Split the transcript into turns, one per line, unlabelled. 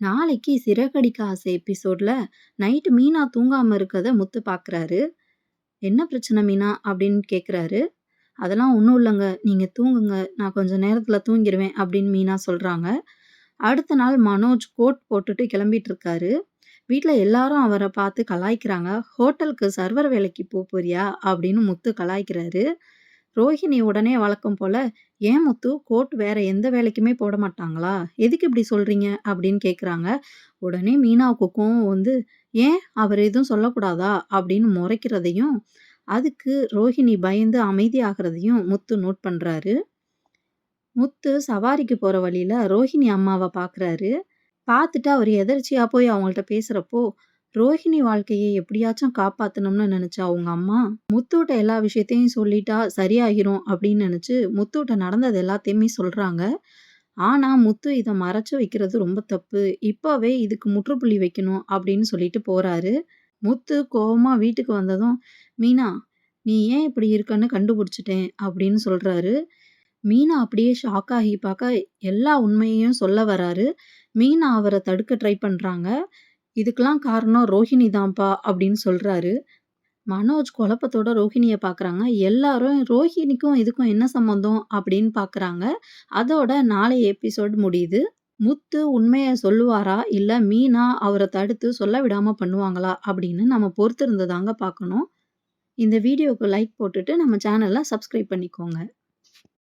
நாளைக்கு சிறகடிக்க ஆசை எபிசோடில் நைட்டு மீனா தூங்காமல் இருக்கிறத முத்து பார்க்குறாரு. "என்ன பிரச்சனை மீனா?" அப்படின்னு கேட்குறாரு. "அதெல்லாம் ஒன்றும் இல்லைங்க நீங்கள் தூங்குங்க. நான் கொஞ்சம் நேரத்தில் தூங்கிடுவேன் அப்படின்னு மீனா சொல்கிறாங்க அடுத்த நாள் மனோஜ் கோட் போட்டுட்டு கிளம்பிட்டு இருக்காரு. வீட்டில் எல்லாரும் அவரை பார்த்து கலாய்க்கிறாங்க. "ஹோட்டலுக்கு சர்வர் வேலைக்கு போக போறியா?" அப்படின்னு முத்து கலாய்க்கிறாரு. ரோஹிணி உடனே வழக்கம் போல, "ஏன் முத்து கோட் வேற எந்த வேலைக்குமே போட மாட்டாங்களா? எதுக்கு இப்படி சொல்றீங்க?" அப்படின்னு கேட்குறாங்க. உடனே மீனாவுக்கு கோவம் வந்து, "ஏன் அவர் எதுவும் சொல்லக்கூடாதா?" அப்படின்னு முறைக்கிறதையும், அதுக்கு ரோஹிணி பயந்து அமைதியாகிறதையும் முத்து நோட் பண்ணுறாரு முத்து சவாரிக்கு போற வழியில ரோஹிணி அம்மாவை பார்க்குறாரு. பார்த்துட்டு அவர் எதர்ச்சியா போய் அவங்கள்ட்ட பேசுறப்போ, ரோஹிணி வாழ்க்கையை எப்படியாச்சும் காப்பாற்றணும்னு நினச்சா அவங்க அம்மா, முத்துட்ட எல்லா விஷயத்தையும் சொல்லிட்டா சரியாகிரும் அப்படின்னு நினச்சி முத்துட்ட நடந்தது எல்லாத்தையுமே சொல்கிறாங்க ஆனால் முத்து இதை மறைச்சு வைக்கிறது ரொம்ப தப்பு. இப்போவே இதுக்கு முற்றுப்புள்ளி வைக்கணும் அப்படின்னு சொல்லிட்டு போகிறாரு முத்து கோபமாக வீட்டுக்கு வந்ததும், "மீனா, நீ ஏன் இப்படி இருக்கன்னு கண்டுபிடிச்சிட்டேன் அப்படின்னு சொல்கிறாரு மீனா அப்படியே ஷாக் ஆகி பார்க்க, எல்லா உண்மையையும் சொல்ல வராரு. மீனா அவரை தடுக்க ட்ரை பண்ணுறாங்க "இதுக்கெல்லாம் காரணம் ரோஹிணி தான்ப்பா" அப்படின்னு சொல்கிறாரு மனோஜ் குழப்பத்தோட ரோஹிணியை பார்க்குறாங்க. எல்லாரும் ரோஹிணிக்கும் இதுக்கும் என்ன சம்மந்தம் அப்படின்னு பார்க்குறாங்க. அதோட நாளைய எபிசோட் முடியுது. முத்து உண்மையை சொல்லுவாரா? இல்லை மீனா அவரை தடுத்து சொல்ல விடாமல் பண்ணுவாங்களா? அப்படின்னு நம்ம பொறுத்திருந்ததாங்க பார்க்கணும். இந்த வீடியோவுக்கு லைக் போட்டுட்டு நம்ம சேனலில் சப்ஸ்கிரைப் பண்ணிக்கோங்க.